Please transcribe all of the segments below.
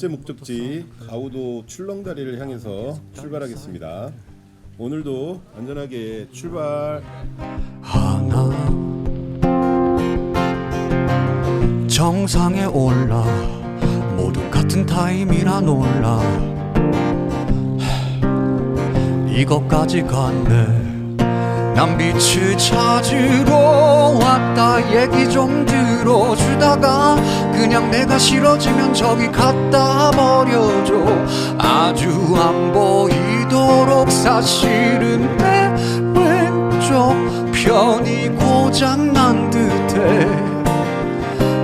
번째 목적지 가우도 출렁다리를 향해서 출발하겠습니다. 오늘도 안전하게 출발. 하나 정상에 올라 모두 같은 타임이라 놀라 이것까지 갔네 난 빛을 찾으러 왔다. 얘기 좀 들어주다가 그냥 내가 싫어지면 저기 갖다 버려줘. 아주 안 보이도록 사실은 내 왼쪽 편이 고장난 듯해.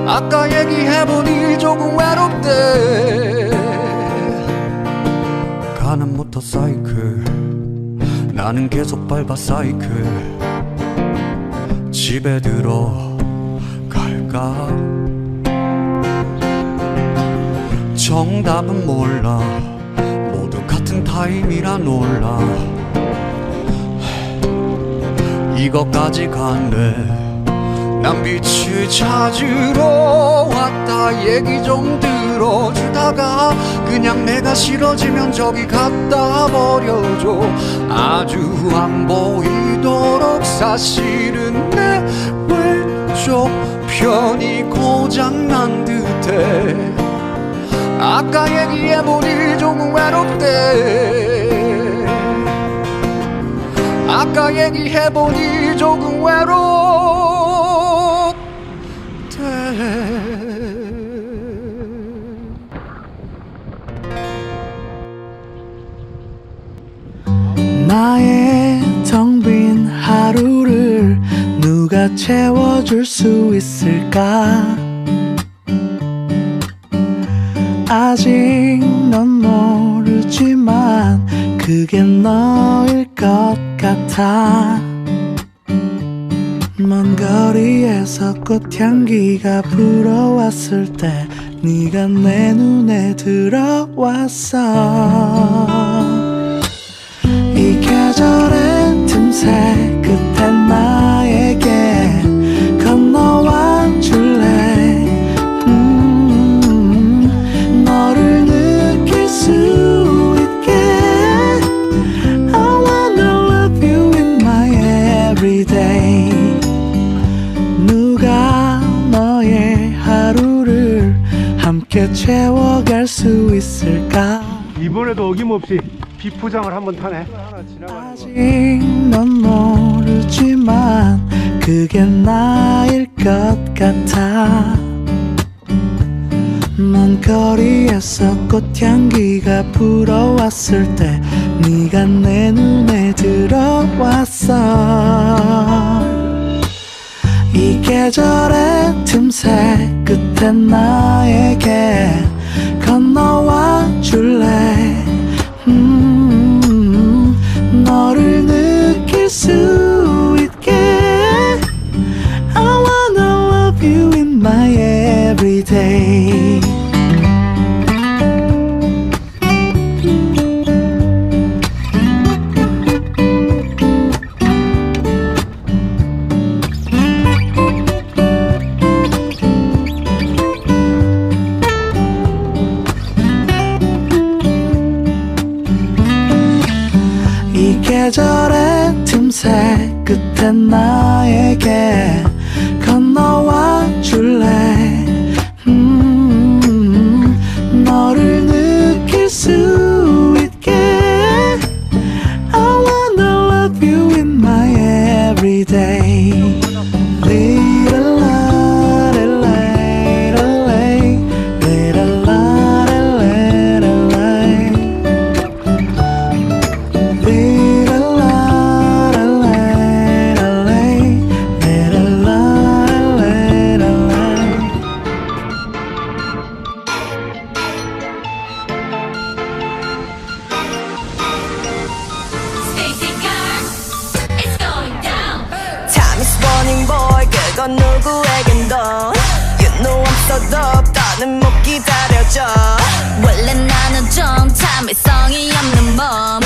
아까 얘기해보니 조금 외롭대. 가는 모터사이클 나는 계속 밟아 사이클. 집에 들어갈까? 정답은 몰라. 모두 같은 타임이라 놀라. 이것까지 갔네 난 빛을 찾으러 왔다. 얘기 좀 들어주다가 그냥 내가 싫어지면 저기 갖다 버려줘. 아주 안 보이도록 사실은 내 왼쪽 편이 고장난 듯해. 아까 얘기해보니 조금 외롭대. 아까 얘기해보니 조금 외롭대 나의 텅 빈 하루를 누가 채워줄 수 있을까? 아직 넌 모르지만 그게 너일 것 같아. 먼 거리에서 꽃향기가 불어왔을 때 네가 내 눈에 들어왔어. 이 계절의 틈새 끝에 나에게 건너와 줄래? 음, 너를 느낄 수 있게 I wanna love you in my everyday. 누가 너의 하루를 함께 채워갈 수 있을까? 이번에도 어김없이 비포장을 한번 타네. 아직 넌 모르지만 그게 나일 것 같아 먼 거리에서 꽃향기가 불어왔을 때 네가 내 눈에 들어왔어 이 계절의 틈새 끝에 나에게 이 계절의 틈새 끝에 나에게 건너와 줄래 음, 너를 느낄 수 있게 I wanna love you in my everyday boy 그건 누구에겐도 You know I'm so dope 더는 못 기다려져 원래 나는 좀 참을성이 없는 몸.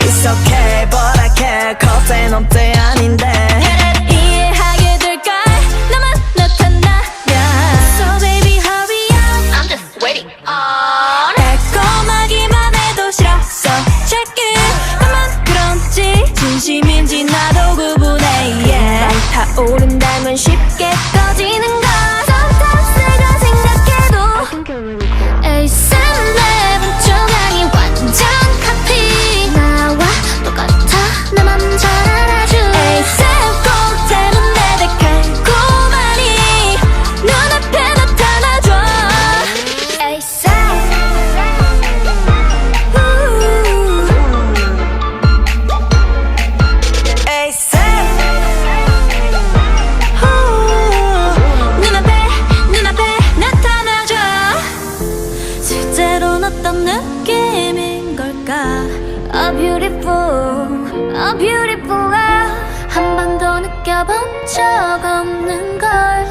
It's okay but I care cause I'm 느낌인 걸까 A beautiful, a beautiful love 한번 더 느껴본 적 없는 걸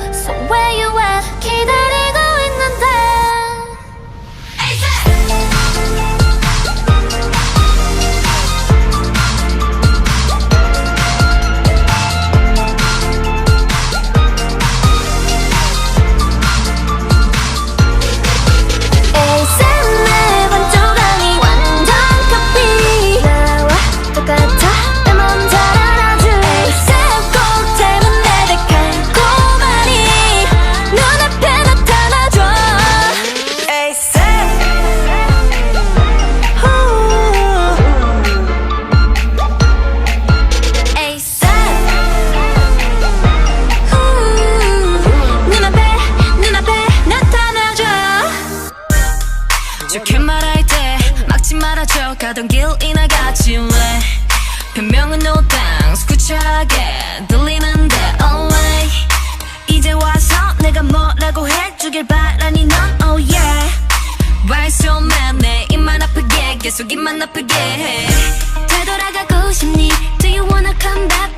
걸어가던 길 이나갔지 왜 변명은 no thanks. 구차하게 들리는데 only 이제 와서 내가 뭐라고 해주길 바라니 넌 oh yeah. Why so mad 내 입만 아프게 계속 입만 아프게 해. 되돌아가고 싶니? Do you wanna come back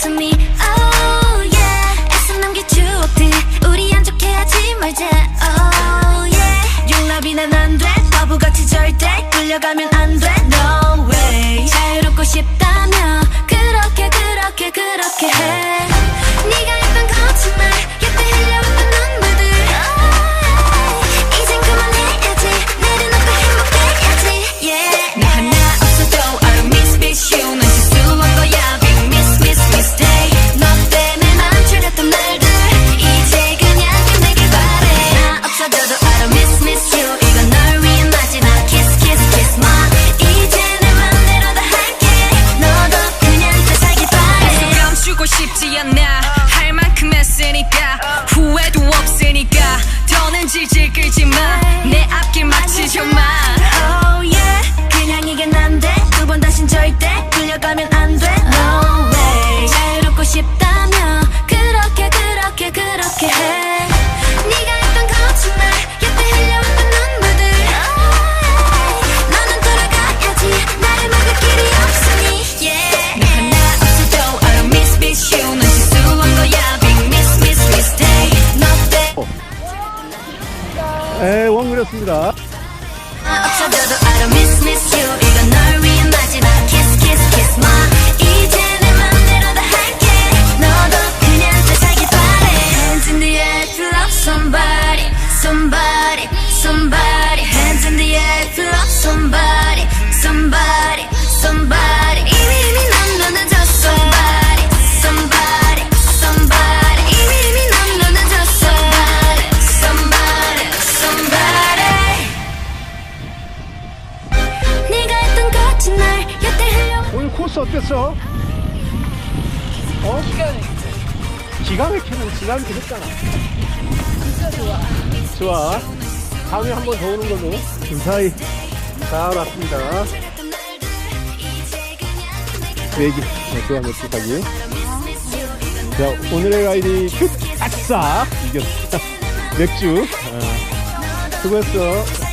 없어져도 I don't miss miss you. 이건 널 위한 마지막 kiss kiss kiss my 지난주 했잖아. 진짜 좋아. 좋아. 다음에 한 번 더 오는 걸로. 그 무사히 잘 왔습니다. 그 얘기. 네, 좋아, 몇시 가기. 자, 오늘의 가이드 슛! 아싸! 이겼다. 맥주. 아. 수고했어.